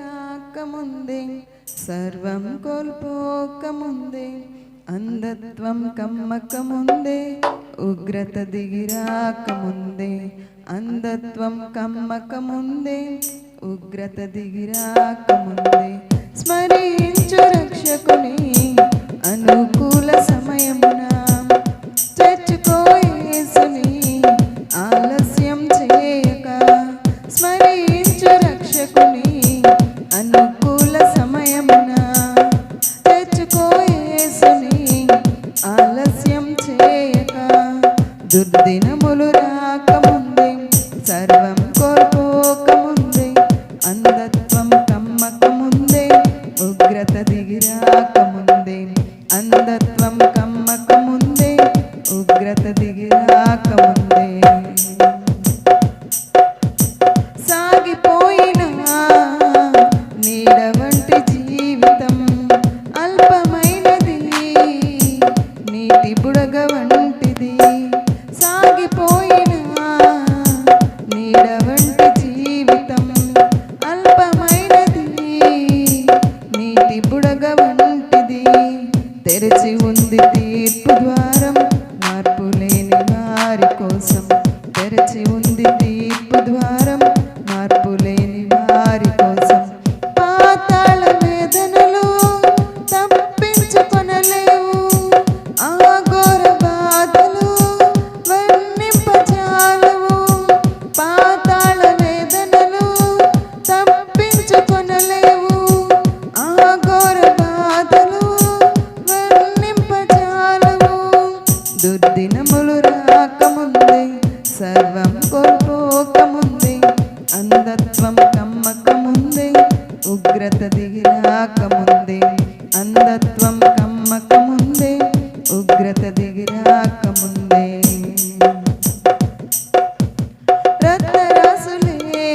రాకముందే సర్వం కోల్పోకముందే అంధత్వం కమ్మకముందే ఉగ్రత దిగిరాకముందే అంధత్వం కమ్మకముందే ఉగ్రత దిగిరాకముందే. దినములు రాకము. తెరచి ఉంది తీర్పు ద్వారం మార్పు లేని వారి కోసం తెరచి ఉంది తీర్పు ద్వారం మార్పు లేని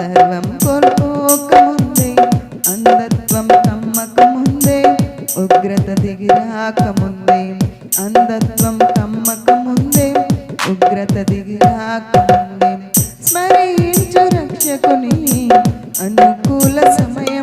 సర్వం కోల్పోకముందే అంధత్వం కమ్మకముందే ఉగ్రత దిగిరాకముందే అంధత్వం కమ్మకముందే ఉగ్రత దిగిరాకముందే. స్మరించు రక్షకుని అనుకూల సమయం